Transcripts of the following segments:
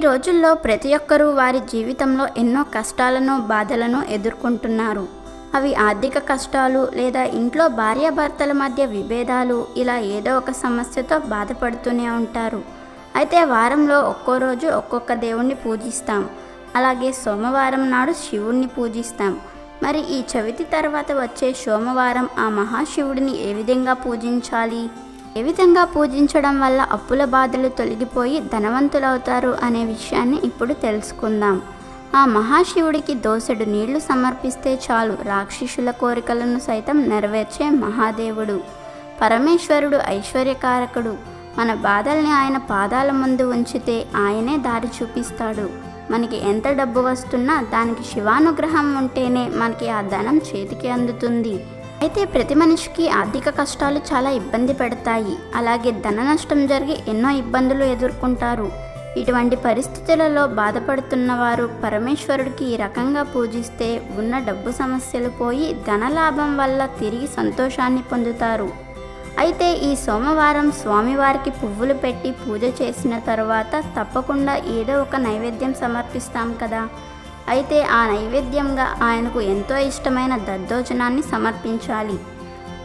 ఈ రోజుల్లో ప్రతి ఒక్కరూ వారి జీవితంలో ఎన్నో కష్టాలను బాధలను ఎదుర్కొంటున్నారు. అవి ఆర్థిక కష్టాలు లేదా ఇంట్లో భార్యాభర్తల మధ్య విభేదాలు ఇలా ఏదో ఒక సమస్యతో బాధపడుతూనే ఉంటారు. అయితే వారంలో ఒక్కో రోజు ఒక్కొక్క దేవుణ్ణి పూజిస్తాం. అలాగే సోమవారం నాడు శివుణ్ణి పూజిస్తాం. మరి ఈ చవితి తర్వాత వచ్చే సోమవారం ఆ మహాశివుడిని ఏ విధంగా పూజించాలి? ఏ విధంగా పూజించడం వల్ల అప్పుల బాధలు తొలగిపోయి ధనవంతులవుతారు అనే విషయాన్ని ఇప్పుడు తెలుసుకుందాం. ఆ మహాశివుడికి దోసెడు నీళ్ళు సమర్పిస్తే చాలు రాక్షసుల కోరికలను సైతం నెరవేర్చే మహాదేవుడు. పరమేశ్వరుడు ఐశ్వర్యకారకుడు. మన బాధల్ని ఆయన పాదాల ముందు ఉంచితే ఆయనే దారి చూపిస్తాడు. మనకి ఎంత డబ్బు వస్తున్నా దానికి శివానుగ్రహం ఉంటేనే మనకి ఆ ధనం చేతికి అందుతుంది. అయితే ప్రతి మనిషికి ఆర్థిక కష్టాలు చాలా ఇబ్బంది పెడతాయి. అలాగే ధన నష్టం జరిగి ఎన్నో ఇబ్బందులు ఎదుర్కొంటారు. ఇటువంటి పరిస్థితులలో బాధపడుతున్న వారు పరమేశ్వరుడికి ఈ రకంగా పూజిస్తే ఉన్న డబ్బు సమస్యలు పోయి ధనలాభం వల్ల తిరిగి సంతోషాన్ని పొందుతారు. అయితే ఈ సోమవారం స్వామివారికి పువ్వులు పెట్టి పూజ చేసిన తర్వాత తప్పకుండా ఏదో ఒక నైవేద్యం సమర్పిస్తాం కదా. అయితే ఆ నైవేద్యంగా ఆయనకు ఎంతో ఇష్టమైన దద్దోజనాన్ని సమర్పించాలి.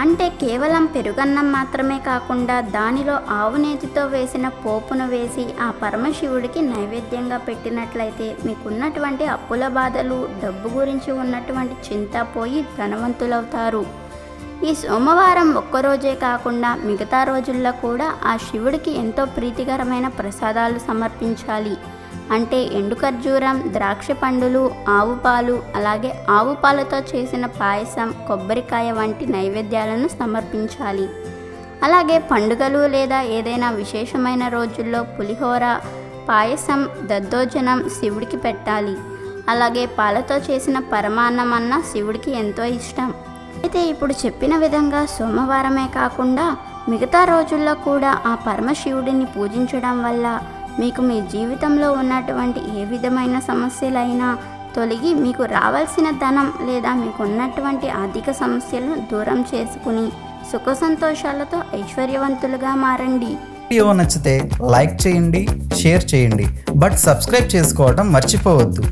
అంటే కేవలం పెరుగన్నం మాత్రమే కాకుండా దానిలో ఆవు నేతితో వేసిన పోపును వేసి ఆ పరమశివుడికి నైవేద్యంగా పెట్టినట్లయితే మీకున్నటువంటి అప్పుల బాధలు డబ్బు గురించి ఉన్నటువంటి చింత పోయి ధనవంతులవుతారు. ఈ సోమవారం ఒక్కరోజే కాకుండా మిగతా రోజుల్లో కూడా ఆ శివుడికి ఎంతో ప్రీతికరమైన ప్రసాదాలు సమర్పించాలి. అంటే ఎండు ఖర్జూరం ద్రాక్ష పండులు ఆవు పాలు అలాగే ఆవు పాలతో చేసిన పాయసం కొబ్బరికాయ వంటి నైవేద్యాలను సమర్పించాలి. అలాగే పండుగలు లేదా ఏదైనా విశేషమైన రోజుల్లో పులిహోర పాయసం దద్దోజనం శివుడికి పెట్టాలి. అలాగే పాలతో చేసిన పరమాన్నం అన్న శివుడికి ఎంతో ఇష్టం. అయితే ఇప్పుడు చెప్పిన విధంగా సోమవారమే కాకుండా మిగతా రోజుల్లో కూడా ఆ పరమశివుడిని పూజించడం వల్ల మీకు మీ జీవితంలో ఉన్నటువంటి ఏ విధమైన సమస్యలైనా తొలగి మీకు రావాల్సిన ధనం లేదా మీకు ఉన్నటువంటి ఆర్థిక సమస్యలను దూరం చేసుకుని సుఖ సంతోషాలతో ఐశ్వర్యవంతులుగా మారండి. వీడియో నచ్చితే లైక్ చేయండి షేర్ చేయండి. బట్ సబ్స్క్రైబ్ చేసుకోవడం మర్చిపోవద్దు.